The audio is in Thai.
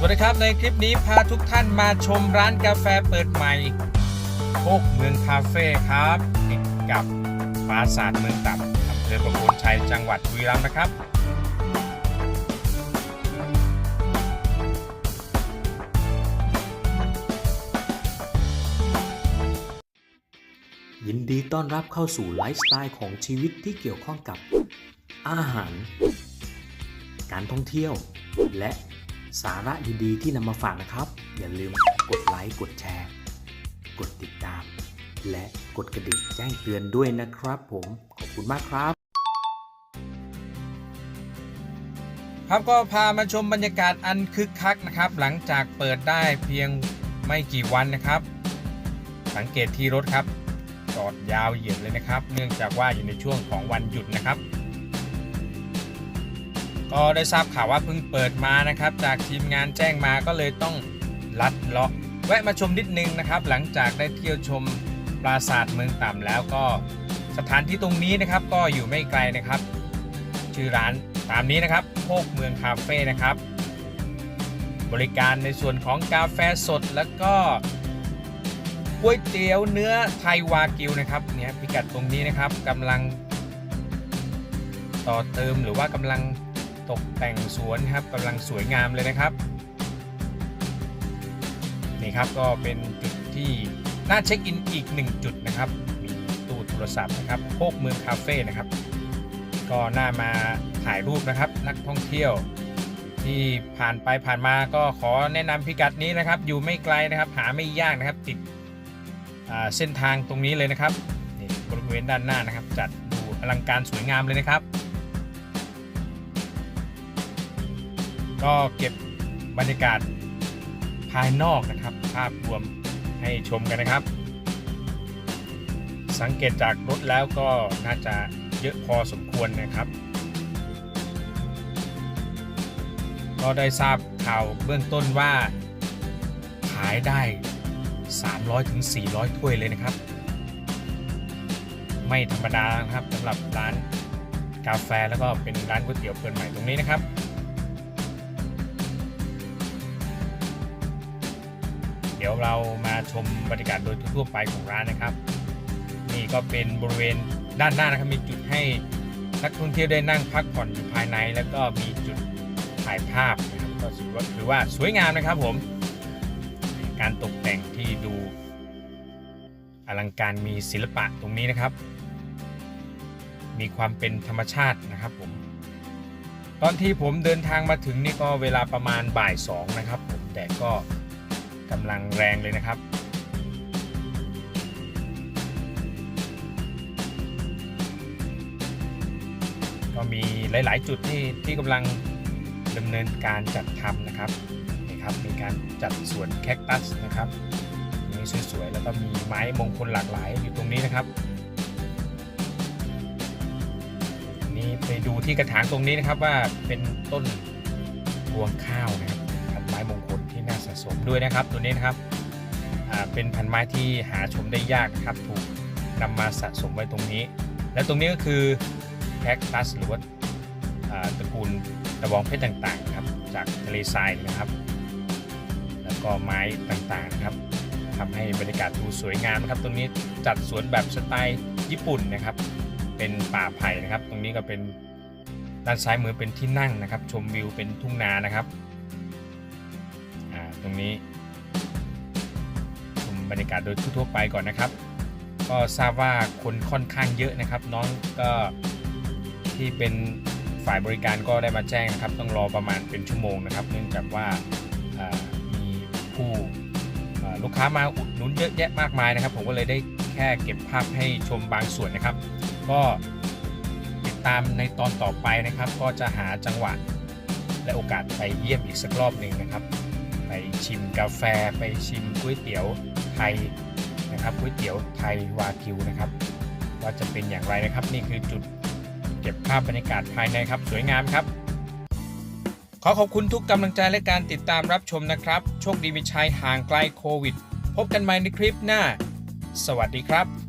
สวัสดีครับในคลิปนี้พาทุกท่านมาชมร้านกาแฟเปิดใหม่โคกเมืองคาเฟ่ครับติดกับปราสาทเมืองต่ำอำเภอประโคนชัยจังหวัดบุรีรัมย์นะครับ ยินดีต้อนรับเข้าสู่ไลฟ์สไตล์ของชีวิตที่เกี่ยวข้องกับอาหาร การท่องเที่ยวและ สาระดีๆที่นำมาฝากนะครับ อย่าลืมกดไลค์กดแชร์ กดติดตาม และกดกระดิ่งแจ้งเตือนด้วยนะครับผม ขอบคุณมากครับ ครับก็พามาชมบรรยากาศอันคึกคักนะครับ หลังจากเปิดได้เพียงไม่กี่วันนะครับ สังเกตที่รถครับ จอดยาวเหยียดเลยนะครับ เนื่องจากว่าอยู่ในช่วงของวันหยุดนะครับ ก็ได้ทราบข่าวว่าเพิ่งเปิดมานะครับ จากทีมงานแจ้งมาก็เลยต้องลัดเลาะแวะมาชมนิดนึงนะครับ หลังจากได้เที่ยวชมปราสาทเมืองต่ำแล้วก็สถานที่ตรงนี้นะครับก็อยู่ไม่ไกลนะครับ ชื่อร้านตามนี้นะครับโคกเมืองคาเฟ่นะครับ บริการในส่วนของกาแฟสดแล้วก็ก๋วยเตี๋ยวเนื้อไทยวากิวนะครับเนี่ยพิกัดตรงนี้นะครับกำลังต่อเติมหรือว่ากำลัง ตกแต่งสวนครับกำลังสวยงามเลยนะครับนี่ครับก็เป็นจุดที่น่าเช็คอินอีกหนึ่งจุดนะครับมีตู้โทรศัพท์นะครับโคกเมืองคาเฟ่นะครับ ก็น่ามาถ่ายรูปนะครับ นักท่องเที่ยว ที่ผ่านไปผ่านมาก็ขอแนะนำพิกัดนี้นะครับ อยู่ไม่ไกลนะครับ หาไม่ยากนะครับติดเส้นทางตรงนี้เลยนะครับนี่บริเวณด้านหน้านะครับ จัดดูอลังการสวยงามเลยนะครับ ก็เก็บบรรยากาศภายนอกนะครับ ภาพรวมให้ชมกันนะครับ สังเกตจากรถแล้วก็น่าจะเยอะพอสมควรนะครับ ก็ได้ทราบข่าวเบื้องต้นว่า ขายได้ 300ถึง400ถ้วยเลยนะครับ ไม่ธรรมดานะครับสำหรับร้านกาแฟแล้วก็เป็นร้านก๋วยเตี๋ยวเปิดใหม่ตรงนี้นะครับ ดี๋ยวเรามาชมบรรยากาศโดยทั่วไปของร้านนะครับ นี่ก็เป็นบริเวณด้านหน้านะครับมีจุดให้นักท่องเที่ยวได้นั่งพักผ่อนอยู่ภายใน แล้วก็มีจุดถ่ายภาพนะครับก็ถือว่าถือว่าสวยงามนะครับผมการตกแต่งที่ดูอลังการมีศิลปะตรงนี้นะครับ มีความเป็นธรรมชาตินะครับผม ตอนที่ผมเดินทางมาถึงนี่ก็เวลาประมาณบ่ายสองนะครับผมแดดก็ กำลังแรงเลยนะครับก็มีหลาย ๆ จุดที่ที่กำลังดำเนินการจัดทำนะครับนี่ครับ มีการจัดสวนแคคตัสนะครับตรงนี้สวย ๆ แล้วก็มีไม้มงคลหลากหลายอยู่ตรงนี้นะครับ นี่ไปดูที่กระถางตรงนี้นะครับว่าเป็นต้นรวงข้าวนะครับ สะสมด้วยนะครับตัวนี้นะครับเป็นพันไม้ที่หาชมได้ยากนะครับถูกนำมาสะสมไว้ตรงนี้ และตรงนี้ก็คือแคคตัสหรือว่าตระกูลตะบองเพชรต่างๆครับจากทะเลทรายนะครับ แล้วก็ไม้ต่างๆนะครับทำให้บรรยากาศดูสวยงามนะครับ ตรงนี้จัดสวนแบบสไตล์ญี่ปุ่นนะครับ เป็นป่าไผ่นะครับ ตรงนี้ก็เป็นด้านซ้ายมือเป็นที่นั่งนะครับ ชมวิวเป็นทุ่งนานะครับ ตรงนี้ชมบรรยากาศโดยทั่วไปก่อนนะครับ ก็ทราบว่าคนค่อนข้างเยอะนะครับ น้องก็ที่เป็นฝ่ายบริการก็ได้มาแจ้งนะครับ ต้องรอประมาณเป็นชั่วโมงนะครับ เนื่องจากว่ามีผู้ลูกค้ามาอุดหนุนเยอะแยะมากมายนะครับ ผมก็เลยได้แค่เก็บภาพให้ชมบางส่วนนะครับ ก็ติดตามในตอนต่อไปนะครับ ก็จะหาจังหวะและโอกาสไปเยี่ยมอีกสักรอบหนึ่งนะครับ ไปชิมกาแฟไปชิมก๋วยเตี๋ยวไทยนะครับก๋วยเตี๋ยวไทยวากิวนะครับว่าจะเป็นอย่างไรนะครับ นี่คือจุดเก็บภาพบรรยากาศภายในครับ สวยงามครับ ขอขอบคุณทุกกำลังใจและการติดตามรับชมนะครับ โชคดีมีชัยห่างไกลโควิด พบกันใหม่ในคลิปหน้า สวัสดีครับ